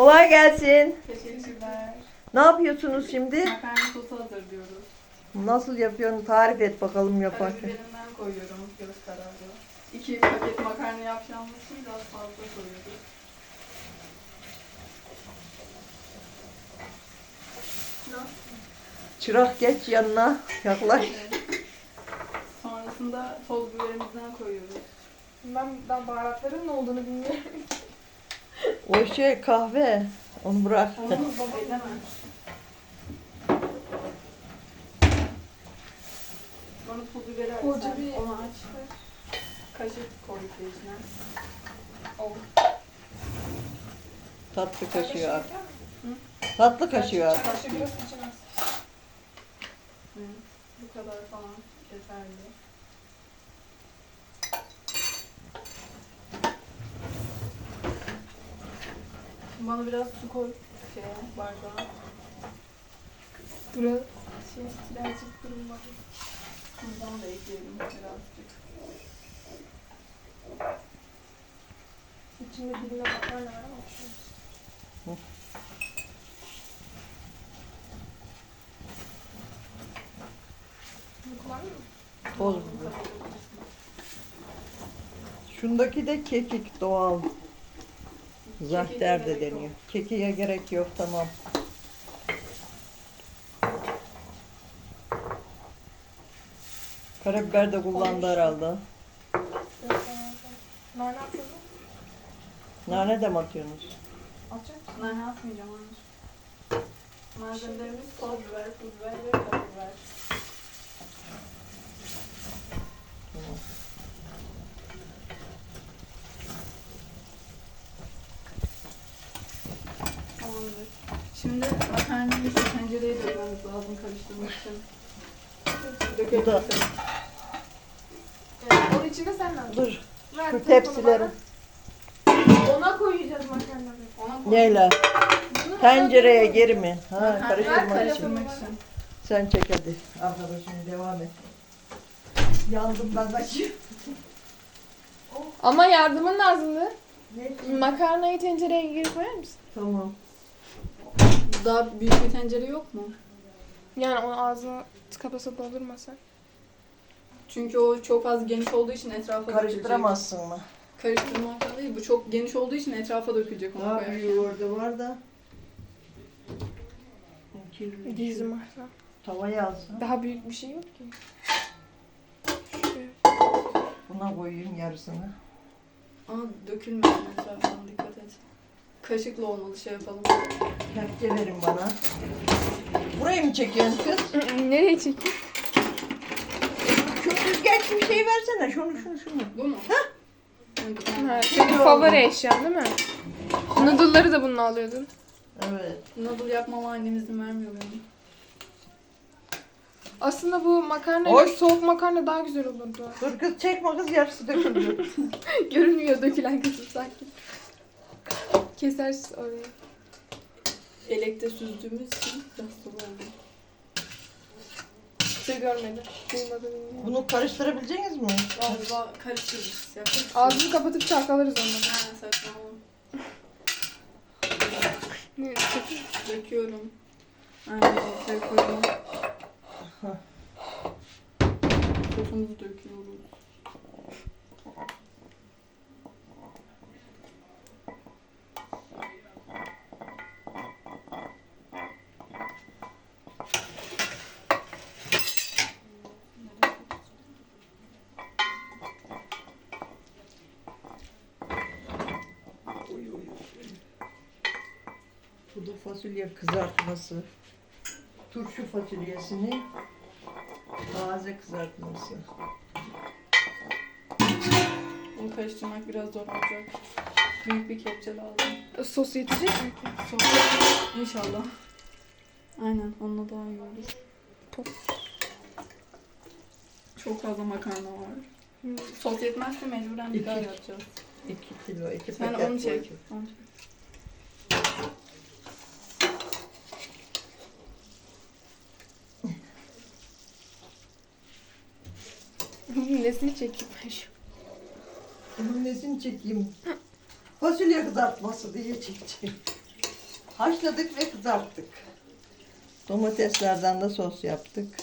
Kolay gelsin. Teşekkürler. Ne yapıyorsunuz şimdi? Makarna sosu hazırlıyoruz. Nasıl yapıyorsun? Tarif et bakalım yaparken. Karabiberinden koyuyorum göz kararı. İki paket makarna yapacağımız için biraz fazla koyuyoruz. Çırak geç yanına. Yaklaş. Sonrasında toz biberimizden koyuyoruz. Ben, ben baharatların ne olduğunu bilmiyorum. O şey kahve. Onu bırak. Onu pul biberi Koca açar. bir- Onu aç. Kaşık koy içine. Oh. Tatlı kaşığı at. Tatlı kaşığı at. Kaşığı biraz. Bu kadar falan yeterli. Bana biraz su koy şeye, bardağa. Burası şey birazcık durum var. Bundan da ekleyelim birazcık. İçinde diline makarna var ama. Mı? Toz biber. Şundaki de kekik doğal. Zahter de deniyor. yok. Kekiğe gerek yok tamam. Karabiber de kullandı herhalde. Nane atıyor mu? Nane de mi atıyorsunuz? Atacak mısın? Ben atmayacağım hayır. Malzemelerimiz toz biber, pul biber ve karabiber. Tamam. Şimdi makarnayı şu tencereye dökmemiz lazım karıştırmak için. Dökelim. Bu da- Evet, onun içinde sen ne? Dur Ver şu telefonu tepsileri. bana. Ona koyacağız makarnayı. Ona koy. Neyle? Bunu Tencereye ona koy. geri mi? Ha Makarna- karıştırmak için. için. Sen çek hadi. Abla şimdi devam et. Yandım ben kaçıyorum. Ama yardımın lazımdı. Ne? Makarnayı tencereye geri koyar mısın? Tamam. Daha büyük bir tencere yok mu? Yani onu ağzını kapasa doldurmasan. Çünkü o çok az geniş olduğu için etrafa. Karıştıramazsın mı? Karıştırmakla değil. Bu çok geniş olduğu için etrafa dökülecek onu Daha koyarken. büyüğü orada var da. Dizim varsa. Tavaya alsın. Daha büyük bir şey yok ki. Şu. Buna koyayım yarısını. Ama dökülmesin etrafından dikkat et. Kaşıkla olmalı şey yapalım. Kepçe verin bana. Burayı mı çekiyorsun kız? Nereye çekeyim? Şu süzgeç bir şey versene. Şunu şunu şunu. Bu mu? Ha, senin favori eşyan değil mi? Noodle'ları da bununla alıyordun. Evet. Noodle yapmama annem izin vermiyor benim. Aslında bu makarna Oy. soğuk makarna daha güzel olurdu. Dur kız çekme kız yarısı döküldü. Görünmüyor dökülen kısım sanki. Kesersin orayı. Elekte süzdüğümüz için sulu oldu. Kimse görmedi. Duymadı bilmiyorum. Bunu karıştırabileceğiniz mi? Valla karıştırırız. Yapacak bir şey. Ağzını kapatıp çalkalarız onları. Ha, saçmalama. Ne. Döküyorum. Aynen ortaya koyuyorum. Sosumuzu döküyoruz. Bu da fasulye kızartması. Turşu fasulyesini taze kızartması. Bunu karıştırmak biraz zor olacak. Büyük bir kepçe lazım. Sos yetecek mi? Çok İnşallah. Aynen onunla daha iyi olur. Top. Çok fazla makarna var. Sos yetmezse mecburen bir daha İki. yapacağız. 2 kilo, 2 Sen paket onu çek. Onu çek. Nesini çekeyim ben şu? Bunun nesini çekeyim? Fasulye kızartması diye çekeceğim. Haşladık ve kızarttık. Domateslerden de sos yaptık.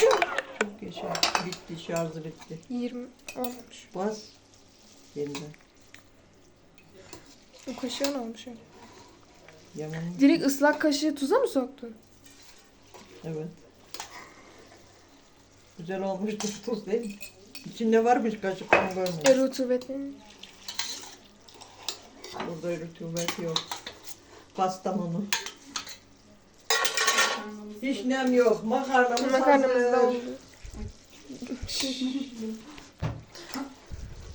Çok yaşa. Bitti, şarjı bitti. 20 olmuş. Bas. Yeniden. O kaşığın olmuş öyle. Yaman. Direkt ıslak kaşığı tuza mı soktun? Evet. Güzel olmuştur tuz değil mi? İçinde varmış kaşık onu E, görmedim. rutubetli. Burada rutubet yok. Pastamonu. Makarnamız Hiç nem yok. Makarnamız, Makarnamız da hazır. oldu.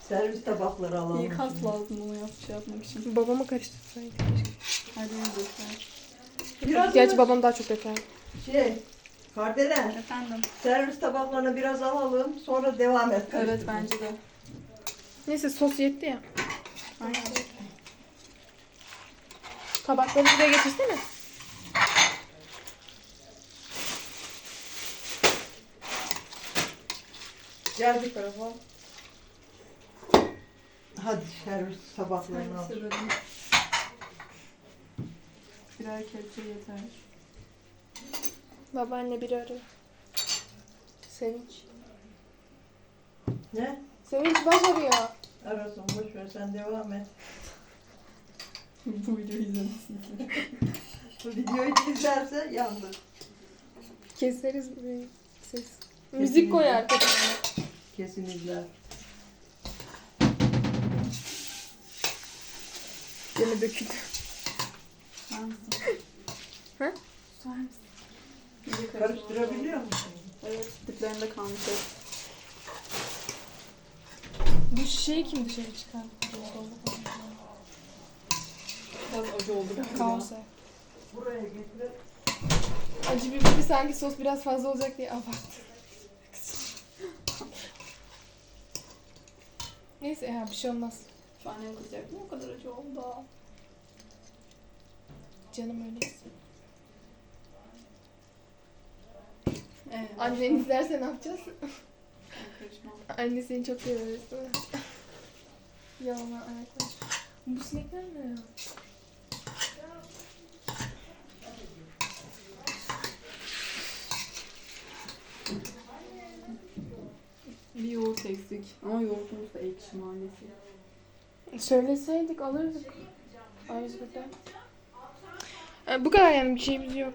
Servis tabakları alalım. İyi kas lazım bunu yap, şey yapmak için. Babama karıştırsaydı. Göster. Biraz Gerçi da babam daha çok döker. Şey, Kardelen, Efendim. servis tabaklarını biraz alalım. Sonra devam et. Evet bence de. Neyse sos yetti ya. Aynen. Tabakları buraya getirsene. Gel bir tarafa. Hadi servis tabaklarını al. Birer kepçe yeter. Babaanne biri arıyor. Sevinç. Ne? Sevinç baş arıyor. Arasın boş ver sen devam et. Bu videoyu izlemişsiniz. Bu videoyu izlerse yandık. Keseriz bir ses. Müzik koy arkada. Kesin izler. Gene döküldü. Hı? Mısın? İyice Karıştırabiliyor musun? Evet, diplerinde kalmış. Bu şişeyi kim dışarı çıkardı? Biraz acı oldu galiba. Kaos. Buraya getir. Acı biberi sanki sos biraz fazla olacak diye abarttı. Neyse ya bir şey olmaz. Şu annem kızacak. Niye o kadar acı oldu? Canım öyle istiyor. Evet. Annen izlerse ne yapacağız? Anne seni çok seviyoruz? Yalan ayaklar. Bu sinekler ne ya? Bir yoğurt eksik. Ama yoğurtumuz da ekşi maalesef. Söyleseydik alırdık. Ayrıca. Yani bu kadar yani bir şeyimiz yok.